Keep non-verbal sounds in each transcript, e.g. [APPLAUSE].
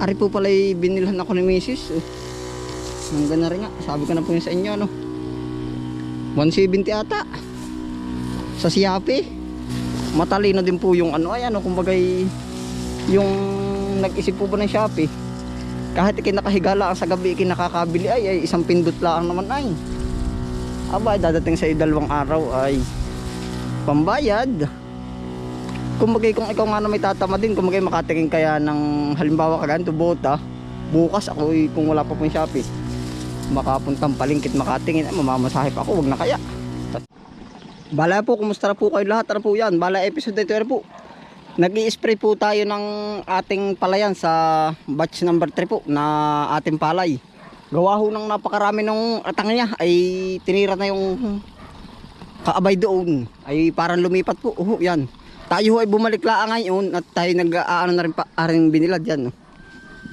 Ari po pala binilhan ako ni Mrs. Oh. Hanggang na rin nga. Sabi ko na po yun sa inyo, no? 170 ata. Sa Siapi. Matalino din po yung ano, ay ano, kumbaga yung nag-isip po ba ng Shopee. Kahit ikinakahiga lang sa gabi, ikinakakabili ay, ay isang pindot lang naman ay. Aba, dadating sa dalawang araw ay pambayad. Kumbaga kung ikaw nga na may tatama din, kumbaga makatingin kaya ng halimbawa kaganto bota, bukas ako eh, kung wala pa pong Shopee, makapuntang palingkit makatingin, ay mamamasahe pa ako, wag na kaya. Bala po, kumusta na po kayo lahat? Ano po yan? Bala episode na ito ano po. nag spray po tayo ng ating palayan sa batch number 3 po na ating palay. Gawa ho ng napakarami ng atang niya ay tinira na yung kaabay doon. Ay parang lumipat po. Uho, yan. Tayo ay bumalik lang ngayon at tayo nag-aano na rin pa aring binilad yan. No?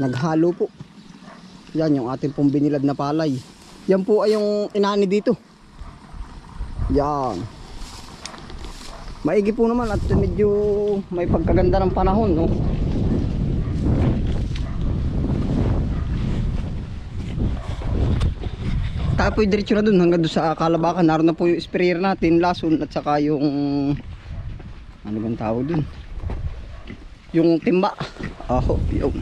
Naghalo po. Yan yung ating pong binilad na palay. Yan po ay yung inani dito. Yan. Maigi po naman at medyo may pagkaganda ng panahon, no? Tapoy diretso na dun hanggang dun sa Kalabakan. Naroon na po yung sprayer natin, lason at saka yung ano bang tawag dun? Yung timba. Aho, yun.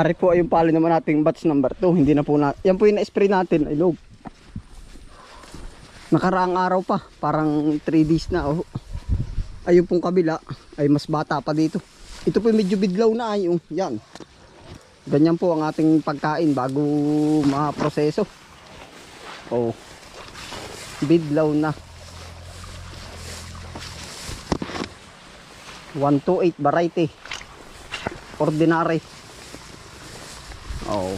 Ari po ay yung palo naman nating batch number 2. Hindi na po na. Yan po yung na-spray natin. Ay log. Nakaraang araw pa. Parang 3 days na. Oh. Ayun pong kabila. Ay mas bata pa dito. Ito po medyo bidlaw na ay. Oh. Yan. Ganyan po ang ating pagkain bago maproseso. Oh. Bidlaw na. 128 variety. Ordinary. Oo.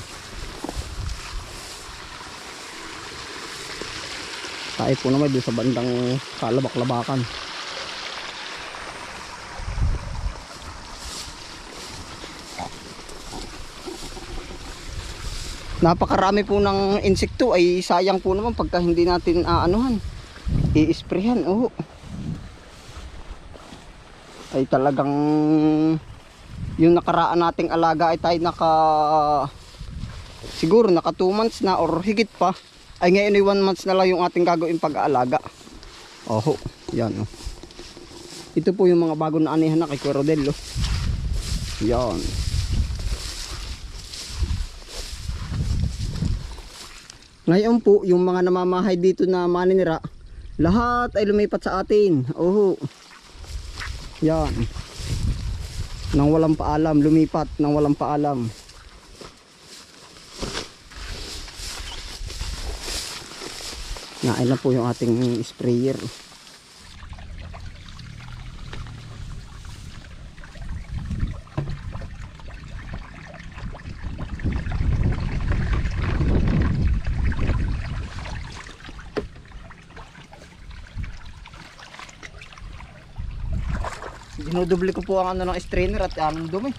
Tayo po naman doon sa bandang kalabak-labakan. Napakarami po ng insekto ay sayang po naman pagka hindi natin aanuhan. I-sprayhan. Oo. Ay talagang yung nakaraan nating alaga ay tayo naka siguro naka 2 months na or higit pa ay ngayon ay 1 months na lang yung ating gagawin pag-aalaga oho yan oh. ito po yung mga bago na anihan na kay Kuya Rodel oh. yan ngayon po yung mga namamahay dito na maninira lahat ay lumipat sa atin oho yan nang walang paalam, lumipat nang walang paalam. Nain na po yung ating sprayer. Dinudubli ko po ang ano ng strainer at anong dumi.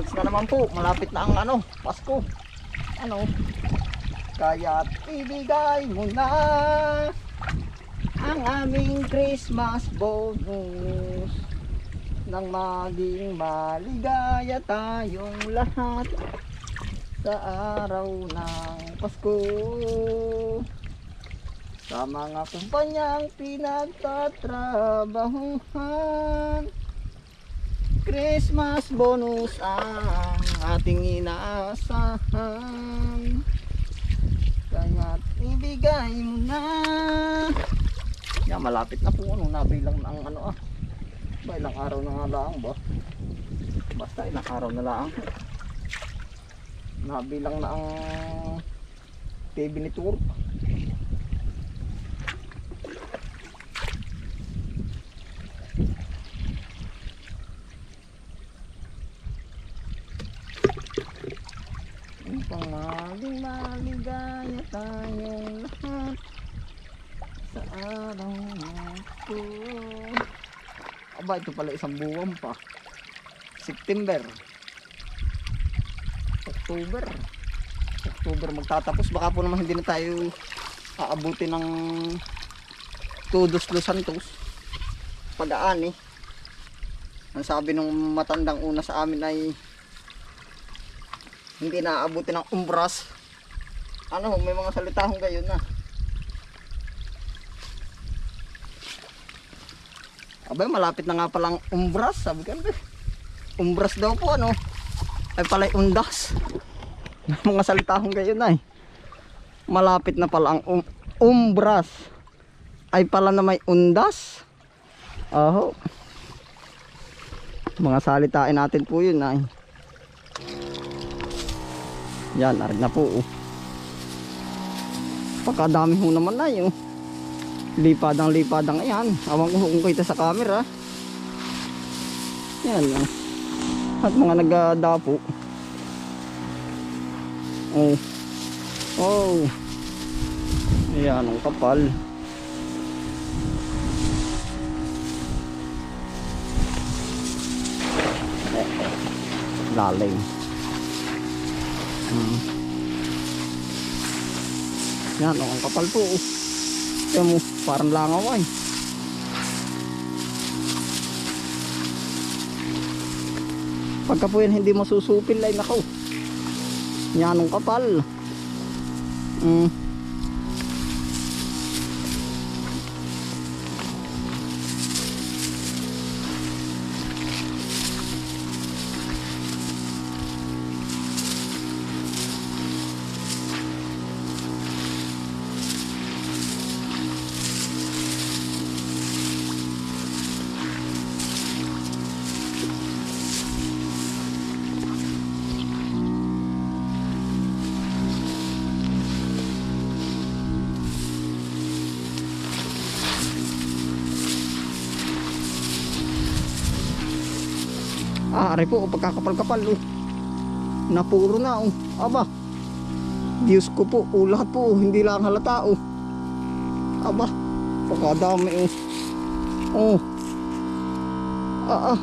Bermans na naman po, malapit na ang ano, Pasko. Ano? Kaya ibigay mo na ang aming Christmas bonus nang maging maligaya tayong lahat sa araw ng Pasko. sa mga kumpanyang pinagtatrabahuhan. Christmas bonus ang ating inaasahan. Kaya't ibigay mo na. Yan, malapit na po ano, nabilang na ang ano ah. Ba, ilang araw na nga lang ba? Basta ilang araw na lang. Nabilang na ang TV ni Tour. Upang maging maligaya tayong lahat sa araw na ito. Aba, ito pala isang buwan pa. September. October. October magtatapos. Baka po naman hindi na tayo aabuti ng Todos Los Santos. Pag-aan eh. Ang sabi nung matandang una sa amin ay hindi na aabuti ng umbras. Ano, may mga salitahong gayon na. Abay, malapit na nga palang umbras. Sabi "Ano, umbras daw po ano. Ay pala'y undas. [LAUGHS] mga salitahong gayon na eh. Malapit na pala ang um, umbras. Ay pala na may undas. Aho. Mga salitain natin po yun ay. Yan, narin na po. Oh. Pagkadami ho naman na yun. Lipadang lipadang ayan. Awang ko kung kita sa camera. Yan. oh. At mga nagadapo. Oh. Oh. Ayan, ang kapal. Lalim. Hmm. Yan, oh, ang kapal po. Oh. Yan mo, parang langaw ay. Pagka po yan hindi masusupil ay nakaw. Yan ang kapal. Mm. Aray po, pagkakapal-kapal oh. Napuro na oh. Aba. Diyos ko po, oh, lahat po, oh, hindi lang halata oh. Aba, pagkadami oh. Oh. Ah, ah.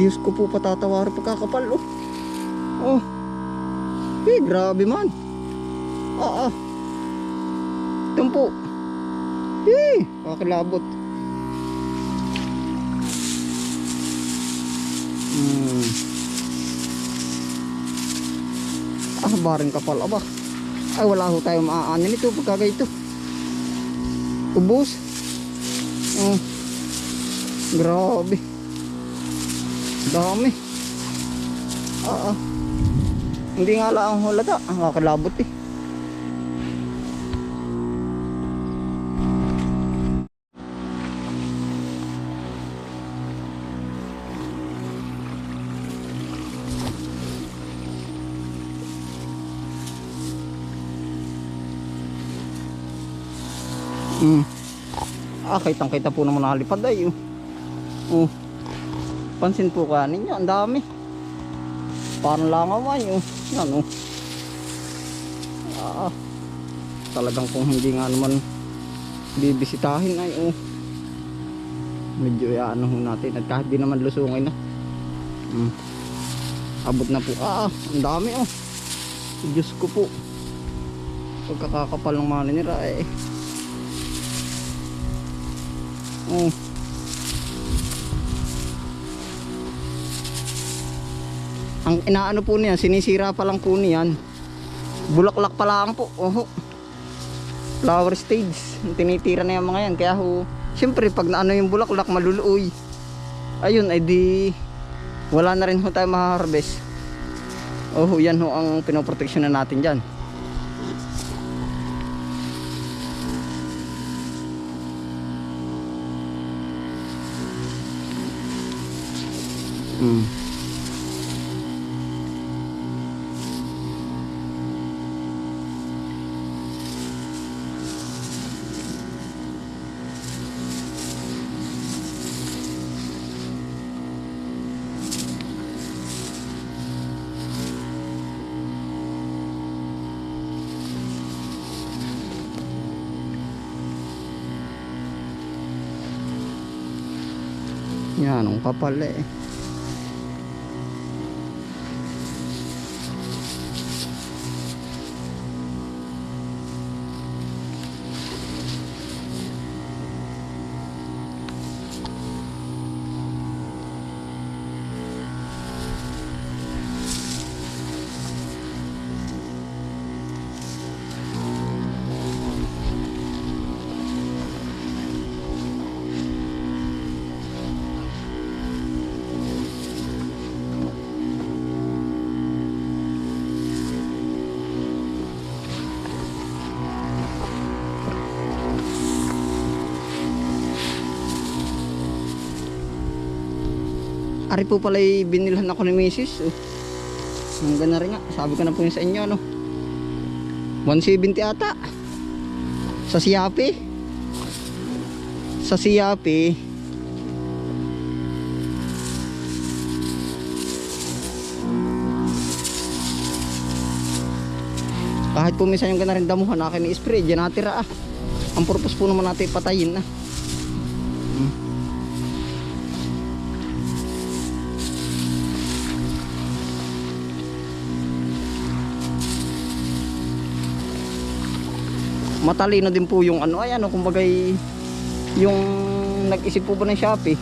Diyos ko po patatawari pagkakapal oh. Oh. Eh, grabe man. Ah, ah. Ito po. Eh, kakilabot. Ah, baring kapal. Aba. Ay, wala ho tayo maaanin ito pagka ito. Ubus. Oh. Grabe. Dami. Ah, ah. Hindi nga lang hulata. Ang kakalabot eh. Mm. Ah, kitang kita po naman nakalipad ay. Oh. oh. Pansin po kanin niya, ang dami. Parang langaw ay. Oh. Yan oh. Ah, talagang kung hindi nga naman bibisitahin ay oh. Medyo ano ho natin at kahit di naman lusungin na. Mm. Abot na po. Ah, ang dami oh. Diyos ko po. Pagkakakapal ng mga nila eh. Oh. Ang inaano po niyan, sinisira pa lang po niyan. Bulaklak pa lang po. Oho. flower stage. Tinitira na yung mga yan. Kaya ho, siyempre pag naano yung bulaklak, maluluoy. Ayun, ay di wala na rin ho tayo ma-harvest. Oh, yan ho ang pinoproteksyon na natin dyan. Mm. Yan, ang kapal eh. Ari po pala binilhan ako ni Mrs. Oh. Ang ganda rin nga. Sabi ko na po yun sa inyo, no? 170 ata. Sa Siapi. Sa Siapi. Kahit po minsan yung ganda rin damuhan, akin i-spray, dyan natira ah. Ang purpose po naman natin patayin na. Matalino din po yung ano ay ano kumbaga yung nag-isip po ba ng Shopee?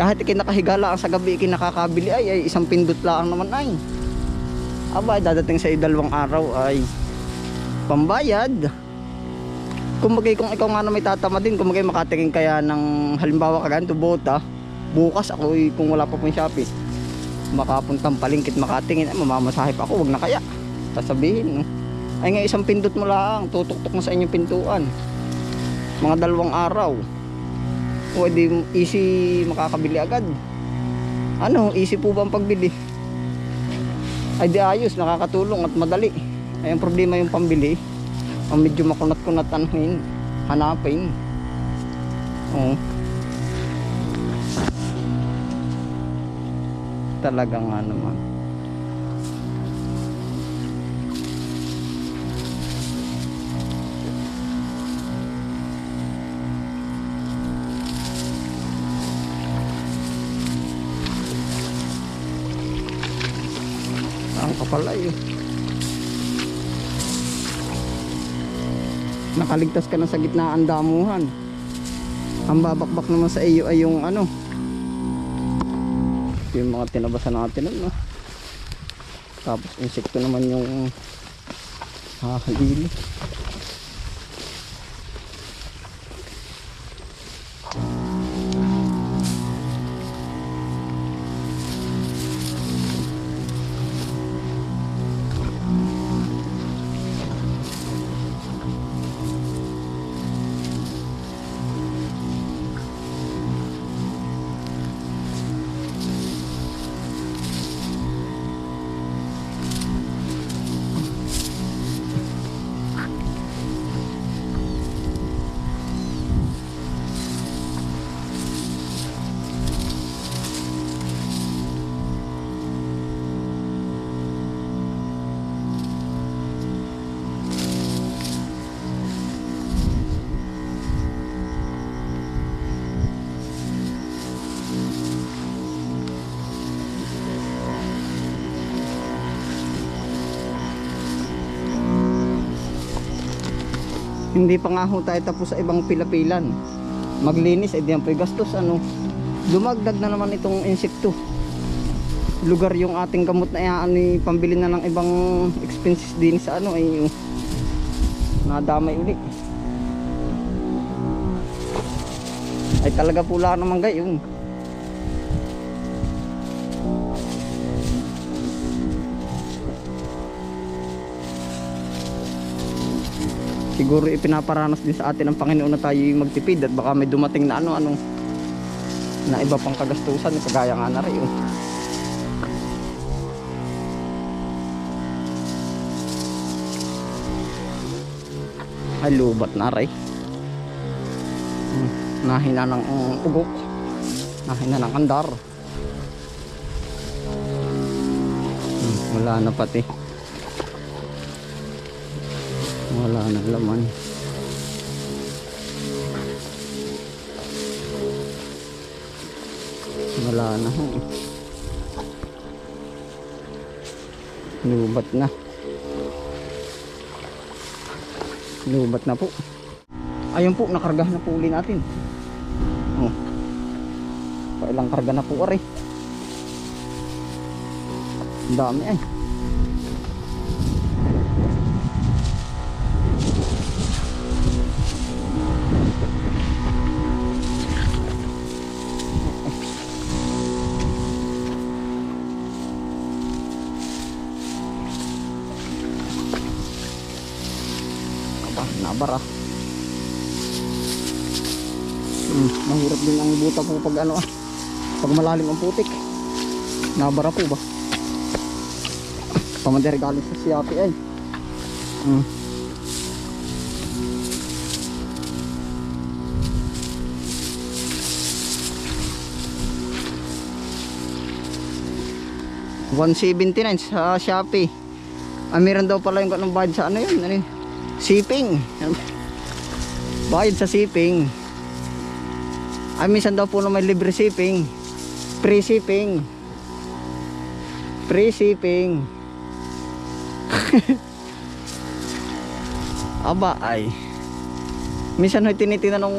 Kahit kinakahiga lang sa gabi kinakakabili ay, ay isang pindot lang naman ay. Aba dadating sa dalawang araw ay pambayad. Kumbaga kung ikaw nga na may tatama din kumbaga makatingin kaya ng halimbawa kaganto bota bukas ako ay, kung wala pa pong Shopee makapuntang palingkit makatingin ay mamamasahip ako wag na kaya. Sasabihin no ay nga isang pindot mo lang, tutuktok na sa inyong pintuan. Mga dalawang araw. Di easy makakabili agad. Ano, easy po ba ang pagbili? Ay di ayos, nakakatulong at madali. Ay ang problema yung pambili. Ang medyo makunat-kunat anuhin, hanapin. Oo. Talaga nga naman. Ay eh. nakaligtas ka na sa gitna ang damuhan. Ang babakbak naman sa iyo ay yung ano. Yung mga tinabasan natin ano? Tapos insekto naman yung hahalili hindi pa nga ho tayo tapos sa ibang pilapilan. Maglinis, eh, edi yan po gastos ano. Dumagdag na naman itong insekto. Lugar yung ating gamot na yan ay pambili na ng ibang expenses din sa ano ay yung nadamay uli. Ay talaga pula naman gayon Siguro ipinaparanas din sa atin ng Panginoon na tayo magtipid at baka may dumating na ano ano na iba pang kagastusan kagaya nga na rin. oh. Ay lubat na rin. Hmm, Nahina ng um, ugok. Nahina ng andar. Hmm, wala na pati. Wala na laman. Wala na ho. Lubat na. Lubat na po. Ayun po, nakarga na po uli natin. Oh. Kailang karga na po ari. Dami ay. Aba, pag ano ah. Pag malalim ang putik. Nabara po ba? Pamader galing sa siyapi ay. Hmm. $179 sa Shopee. Ah, meron daw pala yung kanong bayad sa ano yun? Ano yun? Shipping. Bayad sa shipping. Ay, minsan daw po na may libre shipping. Free shipping. Free shipping. [LAUGHS] Aba, ay. Minsan ho'y tinitingnan ng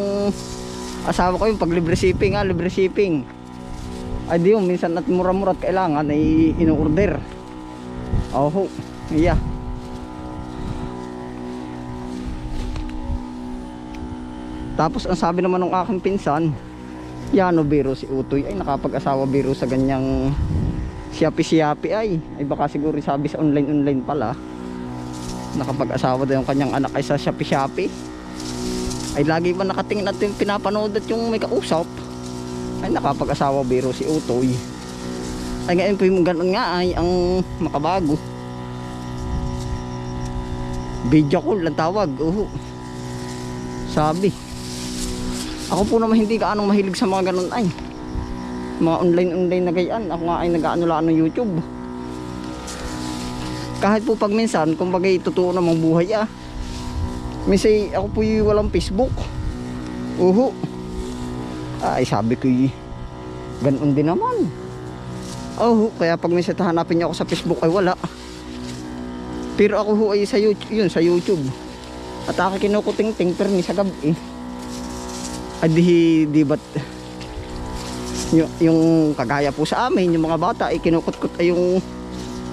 asawa ko yung pag libre shipping, ah, libre shipping. Ay, di yun, minsan at mura-mura at kailangan ay ino-order. Oho, iya. Tapos ang sabi naman ng aking pinsan, Yano biro si Utoy ay nakapag-asawa biro sa ganyang siyapi-siyapi ay. Ay baka siguro sabi sa online-online pala. Nakapag-asawa daw yung kanyang anak ay sa siyapi-siyapi. Ay lagi ba nakatingin at yung pinapanood at yung may kausap. Ay nakapag-asawa biro si Utoy. Ay ngayon po yung ganun nga ay ang makabago. Video call ang tawag. Oo. Sabi. Ako po naman hindi kaanong mahilig sa mga ganun ay. Mga online-online na gayaan. Ako nga ay nag-ano lang ng YouTube. Kahit po pag minsan, kung bagay totoo namang buhay ah. Minsan ako po yung walang Facebook. Uhu. Ay sabi ko y, ganun din naman. Oh, kaya pag minsan hanapin niyo ako sa Facebook ay wala. Pero ako ho ay sa YouTube, yun sa YouTube. At ako kinukuting-ting pero ni sa gabi. Ay di, di ba't yung, kagaya po sa amin, yung mga bata ay kinukutkot ay yung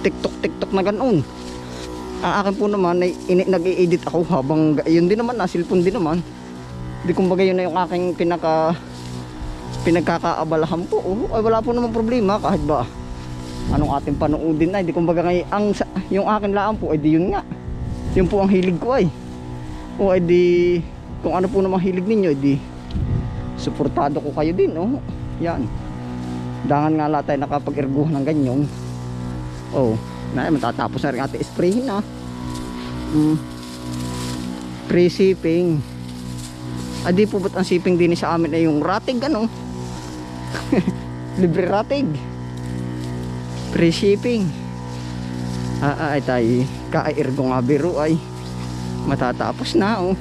TikTok-TikTok na ganoon. Ang akin po naman ay nag-i-edit ako habang yun din naman, na cellphone din naman. Di kumbaga yun na yung aking pinaka pinagkakaabalahan po. Oh, ay wala po naman problema kahit ba anong ating panoodin ay di kumbaga ngay ang yung akin laan po ay di yun nga. Yun po ang hilig ko ay. O ay di kung ano po namang hilig ninyo ay di suportado ko kayo din oh. Yan. Dangan nga lahat tayo nakapag-erguhan ng ganyan. Oh, na matatapos na rin ate sprayin ah. Mm. Free shipping. Adi po ba't ang shipping din sa amin ay yung ratig ano? [LAUGHS] Libre ratig. Free shipping. Ah, ah, ay tayo. Kairgo nga biro ay. Matatapos na oh.